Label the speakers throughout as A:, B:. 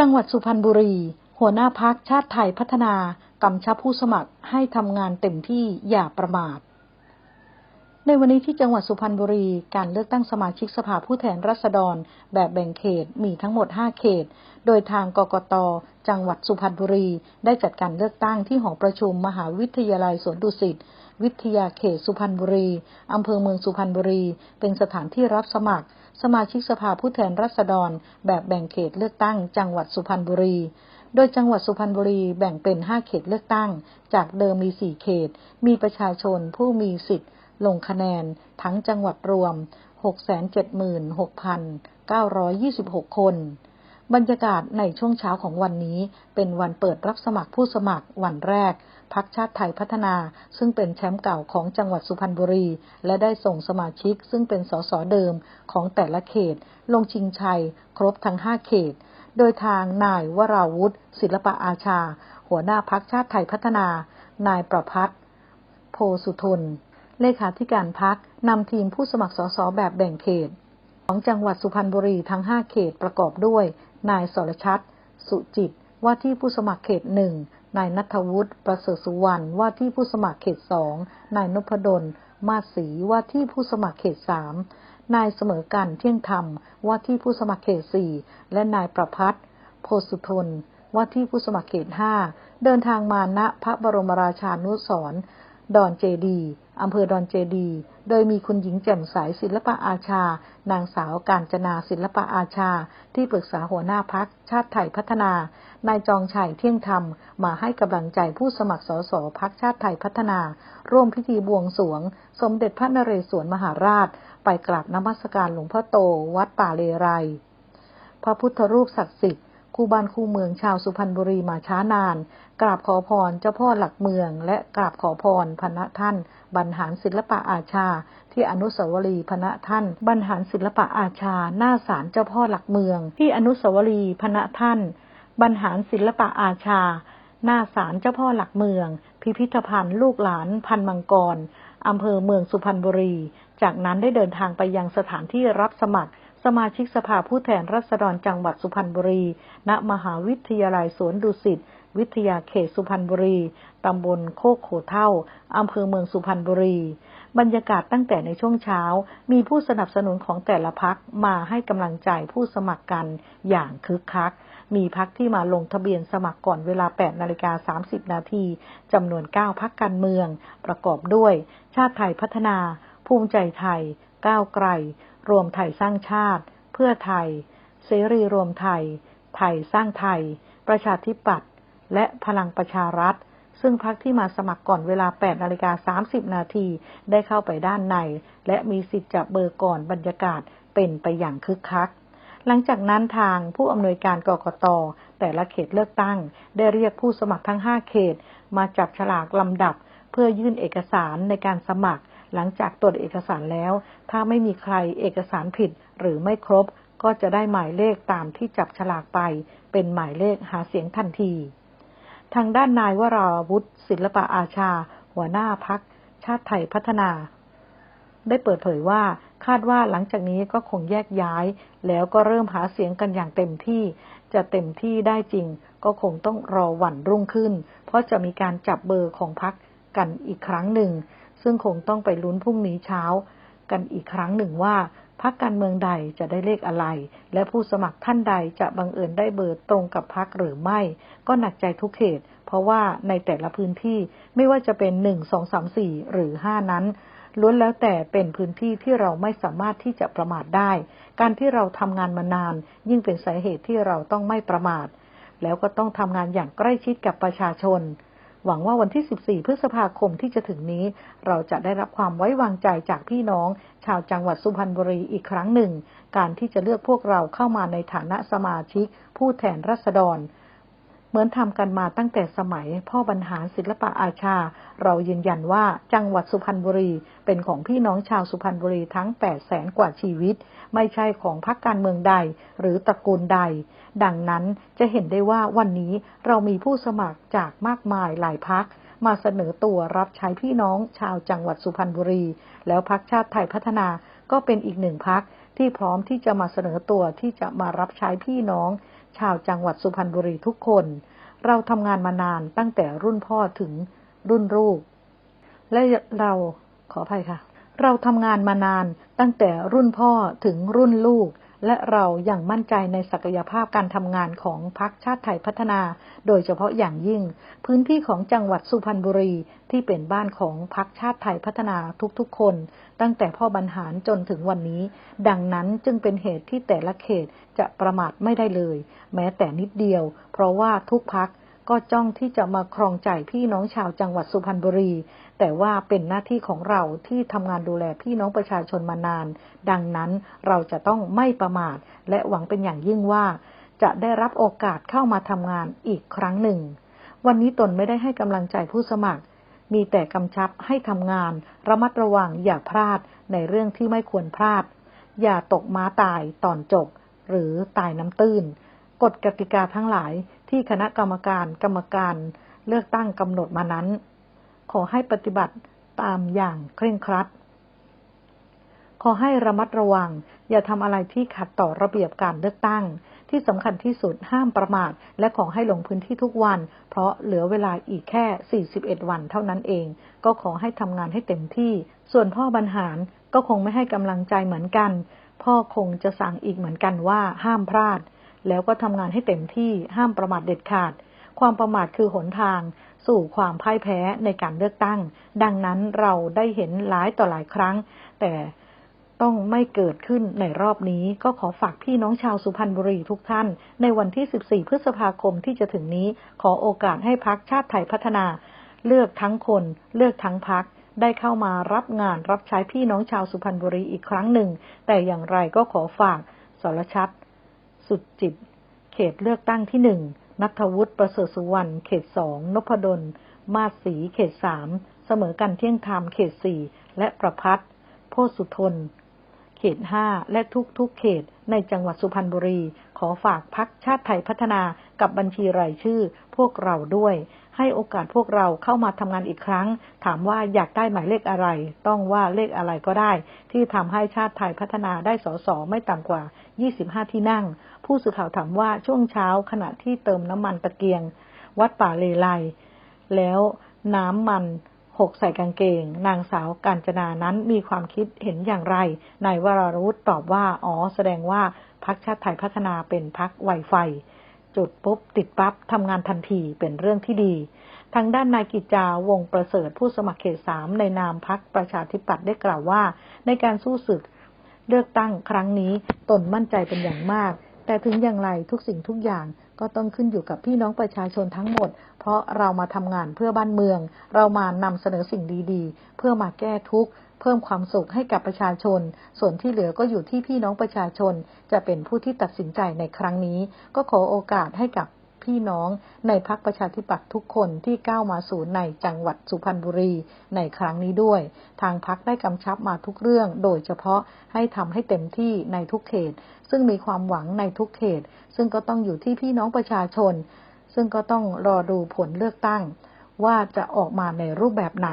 A: จังหวัดสุพรรณบุรี หัวหน้าพักชาติไทยพัฒนากำชับผู้สมัครให้ทำงานเต็มที่อย่าประมาท ในวันนี้ที่จังหวัดสุพรรณบุรี การเลือกตั้งสมาชิกสภาผู้แทนราษฎร แบบแบ่งเขตมีทั้งหมด 5 เขต โดยทางกกต จังหวัดสุพรรณบุรี ได้จัดการเลือกตั้งที่หอประชุมมหาวิทยาลัยสวนดุสิตวิทยาเขตสุพรรณบุรี อำเภอเมืองสุพรรณบุรี เป็นสถานที่รับสมัคร สมาชิกสภาผู้แทนราษฎร แบบแบ่งเขตเลือกตั้ง จังหวัดสุพรรณบุรี โดยจังหวัดสุพรรณบุรีแบ่งเป็น 5 เขตเลือกตั้ง จากเดิมมี 4 เขต มีประชาชนผู้มีสิทธิ์ ลงคะแนน ทั้งจังหวัดรวม 676,926 คน บรรยากาศในช่วงเช้าของวันนี้เป็นวันเปิดรับสมัครผู้สมัครวันแรก พักชาติไทยพัฒนา ซึ่งเป็นแชมป์เก่าของจังหวัดสุพรรณบุรี และได้ส่งสมาชิกซึ่งเป็นสสเดิมของแต่ละเขต ลงชิงชัย ครบทั้ง 5 เขต โดยทางนายวราวุฒิศิลปะอาชา หัวหน้าพักชาติไทยพัฒนา นายประพัฒน์โพสุทน เลขาธิการพักนำทีมผู้สมัครสสแบบแบ่งเขต ของจังหวัดสุพรรณบุรีทั้ง 5 เขตประกอบด้วย นายสรชัด สุจิตว่าที่ผู้สมัครเขตหนึ่ง นายนัทวุฒิประเสริฐสุวรรณว่าที่ผู้สมัครเขตสองนายนพดล มาศรีว่าที่ผู้สมัครเขตสามนายเสมอกันเที่ยงธรรมว่าที่ผู้สมัครเขตสี่และนายประพัฒน์โพสุทนว่าที่ผู้สมัครเขตห้าเดินทางมาณพระบรมราชานุสรดอนเจดี อำเภอดอนเจดี โดยมีคุณหญิงแจ่มใสศิลปะอาชา นางสาวการจนาศิลปะอาชา ที่ปรึกษาหัวหน้าพักชาติไทยพัฒนา นายจองชัยเที่ยงธรรม มาให้กำลังใจผู้สมัครสสพักชาติไทยพัฒนา ร่วมพิธีบวงสวง สมเด็จพระนเรศวรมหาราช ไปกราบนมัสการหลวงพ่อโต วัดป่าเลไร พระพุทธรูปศักดิ์สิทธิ์ คู่บ้านคู่เมืองชาวสุพรรณบุรีมาช้านาน กราบขอพรเจ้าพ่อหลักเมือง และกราบขอพรพระท่านบรรหารศิลปะอาชา ที่อนุสาวรีย์พระท่าน บรรหารศิลปะอาชา หน้าศาลเจ้าพ่อหลักเมือง ที่อนุสาวรีย์พระท่าน บรรหารศิลปะอาชา หน้าศาลเจ้าพ่อหลักเมือง พิพิธภัณฑ์ลูกหลานพันมังกรอำเภอเมืองสุพรรณบุรี จากนั้นได้เดินทางไปยังสถานที่รับสมัคร สมาชิกสภาผู้แทนราษฎรจังหวัดสุพรรณบุรี ณ มหาวิทยาลัยสวนดุสิต วิทยาเขตสุพรรณบุรี ตำบลโคกโขเท่า อำเภอเมืองสุพรรณบุรี บรรยากาศตั้งแต่ในช่วงเช้า มีผู้สนับสนุนของแต่ละพักมาให้กำลังใจผู้สมัครกันอย่างคึกคัก มีพักที่มาลงทะเบียนสมัครก่อนเวลา 8 นาฬิกา 30 นาทีจำนวน 9 พักการเมือง ประกอบด้วย ชาติไทยพัฒนา ภูมิใจไทย ก้าวไกล รวมไทยสร้างชาติ เพื่อไทย เสรีรวมไทย ไทยสร้างไทย ประชาธิปัตย์และพลังประชารัฐ ซึ่งพักที่มาสมัครก่อนเวลา 8นาฬิกา30 นาทีได้เข้าไปด้านใน และมีสิทธิ์จับเบอร์ก่อนบรรยากาศเป็นไปอย่างคึกคัก หลังจากนั้นทางผู้อำนวยการกกต แต่ละเขตเลือกตั้ง ได้เรียกผู้สมัครทั้ง 5 เขต มาจับฉลากลำดับ เพื่อยื่นเอกสารในการสมัคร หลังจากตรวจเอกสารแล้ว ถ้าไม่มีใครเอกสารผิดหรือไม่ครบ ก็จะได้หมายเลขตามที่จับฉลากไป เป็นหมายเลขหาเสียงทันที ทางด้านนายวราวุฒิศิลปะอาชา หัวหน้าพักชาติไทยพัฒนา ได้เปิดเผยว่าคาดว่าหลังจากนี้ก็คงแยกย้าย แล้วก็เริ่มหาเสียงกันอย่างเต็มที่ จะเต็มที่ได้จริง ก็คงต้องรอวันรุ่งขึ้น เพราะจะมีการจับเบอร์ของพักกันอีกครั้งหนึ่ง ซึ่งคงต้องไปลุ้นพรุ่งนี้เช้า กันอีกครั้งหนึ่งว่าพักการเมืองใดจะได้เลขอะไร และผู้สมัครท่านใดจะบังเอิญได้เบอร์ตรงกับพักหรือไม่ ก็หนักใจทุกเขต เพราะว่าในแต่ละพื้นที่ไม่ว่าจะเป็นหนึ่งสองสามสี่หรือห้านั้นล้วนแล้วแต่เป็นพื้นที่ที่เราไม่สามารถที่จะประมาทได้ การที่เราทำงานมานาน ยิ่งเป็นสาเหตุที่เราต้องไม่ประมาท แล้วก็ต้องทำงานอย่างใกล้ชิดกับประชาชน หวังว่าวันที่ 14 พฤษภาคมที่จะถึงนี้ เราจะได้รับความไว้วางใจจากพี่น้อง ชาวจังหวัดสุพรรณบุรีอีกครั้งหนึ่ง การที่จะเลือกพวกเราเข้ามาในฐานะสมาชิก ผู้แทนรัษฎร เหมือนทำกันมาตั้งแต่สมัยพ่อบรรหารศิลปะอาชา เรายืนยันว่าจังหวัดสุพรรณบุรีเป็นของพี่น้องชาวสุพรรณบุรีทั้ง 8 แสนกว่าชีวิต ไม่ใช่ของพรรคการเมืองใด หรือตระกูลใด ดังนั้นจะเห็นได้ว่าวันนี้เรามีผู้สมัครจากมากมายหลายพักมาเสนอตัวรับใช้พี่น้องชาวจังหวัดสุพรรณบุรี แล้วพักชาติไทยพัฒนาก็เป็นอีกหนึ่งพักที่พร้อมที่จะมาเสนอตัวที่จะมารับใช้พี่น้อง ชาวจังหวัดสุพรรณบุรีทุกคน เราทำงานมานานตั้งแต่รุ่นพ่อถึงรุ่นลูก และเราขออภัยค่ะ เราทำงานมานานตั้งแต่รุ่นพ่อถึงรุ่นลูก และเราอย่างมั่นใจในศักยภาพการทำงานของพรรคชาติไทยพัฒนา โดยเฉพาะอย่างยิ่ง พื้นที่ของจังหวัดสุพรรณบุรีที่เป็นบ้านของพรรคชาติไทยพัฒนาทุกๆคน ตั้งแต่พ่อบรรหารจนถึงวันนี้ ดังนั้นจึงเป็นเหตุที่แต่ละเขตจะประมาทไม่ได้เลย แม้แต่นิดเดียว เพราะว่าทุกพักก็จ้องที่จะมาครองใจพี่น้องชาวจังหวัดสุพรรณบุรี แต่ว่าเป็นหน้าที่ของเราที่ทำงานดูแลพี่น้องประชาชนมานาน ดังนั้นเราจะต้องไม่ประมาท และหวังเป็นอย่างยิ่งว่า จะได้รับโอกาสเข้ามาทำงานอีกครั้งหนึ่ง วันนี้ตนไม่ได้ให้กำลังใจผู้สมัคร มีแต่กำชับให้ทำงาน ระมัดระวังอย่าพลาดในเรื่องที่ไม่ควรพลาด อย่าตกม้าตายตอนจบ หรือตายน้ำตื้น กฎกติกาทั้งหลายที่คณะกรรมการกรรมการเลือกตั้งกำหนดมานั้น ขอให้ปฏิบัติตามอย่างเคร่งครัด ขอให้ระมัดระวัง อย่าทำอะไรที่ขัดต่อระเบียบการเลือกตั้ง ที่สำคัญที่สุดห้ามประมาทและขอให้ลงพื้นที่ทุกวัน เพราะเหลือเวลาอีกแค่ 41 วันเท่านั้นเอง ก็ขอให้ทำงานให้เต็มที่ ส่วนพ่อบรรหารก็คงไม่ให้กำลังใจเหมือนกัน พ่อคงจะสั่งอีกเหมือนกันว่าห้ามพลาด แล้วก็ทำงานให้เต็มที่ห้ามประมาทเด็ดขาด ความประมาทคือหนทางสู่ความพ่ายแพ้ในการเลือกตั้ง ดังนั้นเราได้เห็นหลายต่อหลายครั้ง แต่ ต้องไม่เกิดขึ้นในรอบนี้ก็ขอฝากพี่น้องชาวสุพรรณบุรีทุกท่าน ในวันที่ 14 พฤษภาคมที่จะถึงนี้ ขอโอกาสให้พักชาติไทยพัฒนา เลือกทั้งคน เลือกทั้งพักได้เข้ามารับงานรับใช้พี่น้องชาวสุพรรณบุรีอีกครั้งหนึ่ง แต่อย่างไรก็ขอฝากสรชัด สุดจิต เขตเลือกตั้งที่หนึ่งนัทวุฒิประเสริฐสุวรรณเขตสองนพดล มาศีเขตสามเสมอกันเที่ยงธรรมเขตสี่และประพัฒโพสุทน เขตห้าและทุกๆเขตในจังหวัดสุพรรณบุรี ขอฝากพักชาติไทยพัฒนากับบัญชีรายชื่อพวกเราด้วย ให้โอกาสพวกเราเข้ามาทำงานอีกครั้ง ถามว่าอยากได้หมายเลขอะไร ต้องว่าเลขอะไรก็ได้ ที่ทำให้ชาติไทยพัฒนาได้สสไม่ต่ำกว่า 25 ที่นั่ง ผู้สื่อข่าวถามว่าช่วงเช้าขณะที่เติมน้ำมันตะเกียง วัดป่าเลไลแล้วน้ำมัน หกใส่กางเกง นางสาวกาญจนานั้นมีความคิดเห็นอย่างไร นายวรารุธตอบว่า อ๋อ แสดงว่าพักชาติไทยพัฒนาเป็นพักไวไฟ จุดปุ๊บ ติดปั๊บทำงานทันทีเป็นเรื่องที่ดี ทางด้านนายกิจจาวงประเสริฐผู้สมัครเขตสามในนามพักประชาธิปัตย์ได้กล่าวว่า ในการสู้ศึกเลือกตั้งครั้งนี้ตนมั่นใจเป็นอย่างมาก แต่ถึงอย่างไรทุกสิ่งทุกอย่าง ก็ต้องขึ้นอยู่กับพี่น้องประชาชนทั้งหมด เพราะเรามาทำงานเพื่อบ้านเมือง เรามานำเสนอสิ่งดีๆ เพื่อมาแก้ทุกข์เพิ่มความสุขให้กับประชาชน ส่วนที่เหลือก็อยู่ที่พี่น้องประชาชน จะเป็นผู้ที่ตัดสินใจในครั้งนี้ ก็ขอโอกาสให้กับ พี่น้องในพักประชาธิปัตย์ทุกคนที่ก้าวมาสู่ในจังหวัดสุพรรณบุรีในครั้งนี้ด้วย ทางพักได้กำชับมาทุกเรื่อง โดยเฉพาะให้ทำให้เต็มที่ในทุกเขต ซึ่งมีความหวังในทุกเขต ซึ่งก็ต้องอยู่ที่พี่น้องประชาชน ซึ่งก็ต้องรอดูผลเลือกตั้ง ว่าจะออกมาในรูปแบบไหน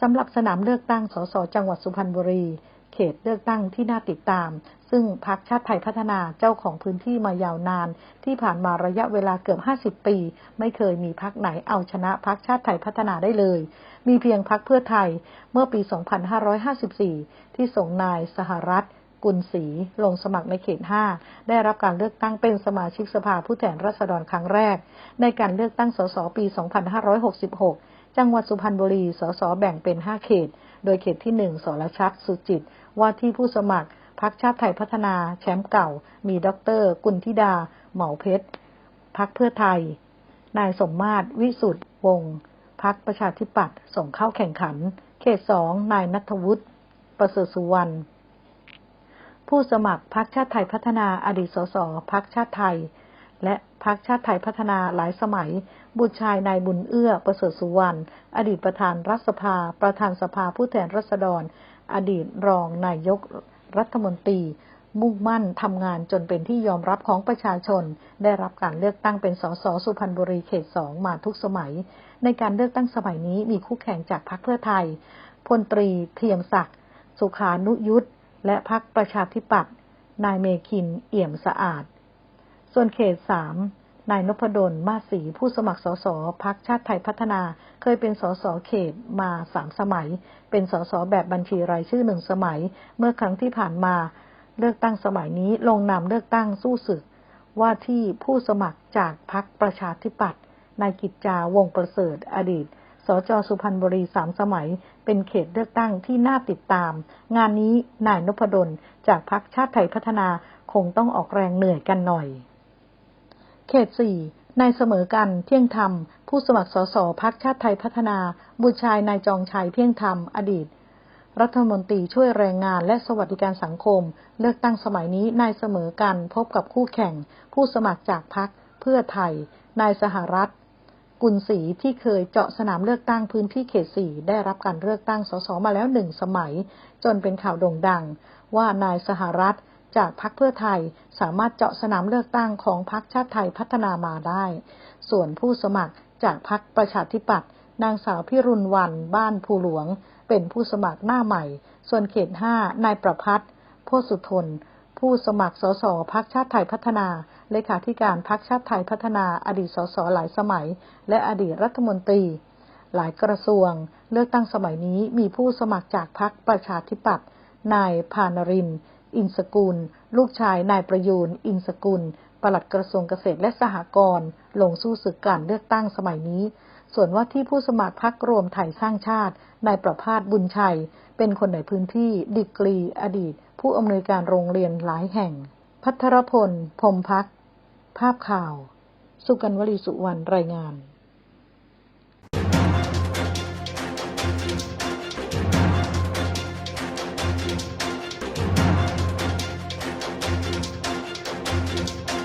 A: สำหรับสนามเลือกตั้งสสจังหวัดสุพรรณบุรี เขตเลือกตั้งที่น่าติดตาม ซึ่งพรรคชาติไทยพัฒนาเจ้าของพื้นที่มายาวนาน ที่ผ่านมาระยะเวลาเกือบ 50 ปี ไม่เคยมีพรรคไหนเอาชนะพรรคชาติไทยพัฒนาได้เลย มีเพียงพรรคเพื่อไทยเมื่อปี 2554 ที่ส่งนายสหรัฐกุลศรีลงสมัครในเขต 5 ได้รับการเลือกตั้งเป็นสมาชิกสภาผู้แทนราษฎรครั้งแรก ในการเลือกตั้งสสปี 2566 จังหวัดสุพรรณบุรี สส แบ่งเป็น 5 เขต โดยเขตที่ 1 สรชัด สุจิต ว่าที่ผู้สมัคร พักชาติไทยพัฒนา แชมป์เก่า มีดรกุลธิดา เหมาเพชร พักเพื่อไทย นายสมมาตร วิสุทธ์วงศ์พักประชาธิปัตย์ ส่งเข้าแข่งขัน เขตสองนายนัทวุฒิ ประเสริฐสุวรรณ ผู้สมัครพักชาติไทยพัฒนา อดีต สส พักชาติไทย และพักชาติไทยพัฒนาหลายสมัย บุตรชายนายบุญเอื้อ ประเสริฐสุวรรณ อดีตประธานรัฐสภา ประธานสภาผู้แทนรัษฎร อดีตรองนายกรัฐมนตรี มุ่งมั่นทำงานจนเป็นที่ยอมรับของประชาชน ได้รับการเลือกตั้งเป็นสสสุพรรณบุรีเขตสองมาทุกสมัย ในการเลือกตั้งสมัยนี้มีคู่แข่งจากพรรคเพื่อไทย พลตรี เทียมศักดิ์ สุขานุยุทธและพรรคประชาธิปัตย์ นายเมคิน เอี่ยมสะอาด ส่วนเขตสามนายนพดล มาศรีผู้สมัครสสพักชาติไทยพัฒนา เคยเป็นสสเขตมาสามสมัย เป็นสสแบบบัญชีรายชื่อหนึ่งสมัย เมื่อครั้งที่ผ่านมา เลือกตั้งสมัยนี้ลงนามเลือกตั้งสู้ศึก ว่าที่ผู้สมัครจากพักประชาธิปัตย์นายกิจจาวงประเสริฐอดีตสจสุพรรณบุรีสามสมัย เป็นเขตเลือกตั้งที่น่าติดตาม งานนี้นายนพดลจากพักชาติไทยพัฒนาคงต้องออกแรงเหนื่อยกันหน่อย เขตสี่นายเสมอกันเที่ยงธรรม ผู้สมัครสสพักชาติไทยพัฒนา บุตรชายนายจองชัยเที่ยงธรรม อดีต รัฐมนตรีช่วยแรงงานและสวัสดิการสังคม เลือกตั้งสมัยนี้นายเสมอกันพบกับคู่แข่ง ผู้สมัครจากพักเพื่อไทย นายสหรัฐ กุลศรีที่เคยเจาะสนามเลือกตั้งพื้นที่เขตสี่ได้รับการเลือกตั้งสสมาแล้วหนึ่งสมัย จนเป็นข่าวโด่งดัง ว่านายสหรัฐ จากพรรคเพื่อไทยสามารถเจาะสนามเลือกตั้งของพรรคชาติไทยพัฒนามาได้ ส่วนผู้สมัครจากพรรคประชาธิปัตย์นางสาวพิรุณวันบ้านภูหลวง เป็นผู้สมัครหน้าใหม่ ส่วนเขตห้านายประพัฒน์โพสุทน ผู้สมัครสสพักชาติไทยพัฒนา เลขาธิการพักชาติไทยพัฒนา อดีตสสหลายสมัย และอดีตรัฐมนตรี หลายกระทรวง เลือกตั้งสมัยนี้มีผู้สมัครจากพักประชาธิปัตย์นายพานริน อินสกุล ลูกชายนายประยูน อินสกุล ปลัดกระทรวงเกษตรและสหกรณ์ ลงสู้ศึกการเลือกตั้งสมัยนี้ ส่วนว่าที่ผู้สมัครพักรวมไทยสร้างชาติ นายประพาสบุญชัย เป็นคนในพื้นที่ดีกรี อดีต ผู้อำนวยการโรงเรียนหลายแห่ง พัทรพลพรมพัก ภาพข่าว สุกันวลีสุวรรณ รายงาน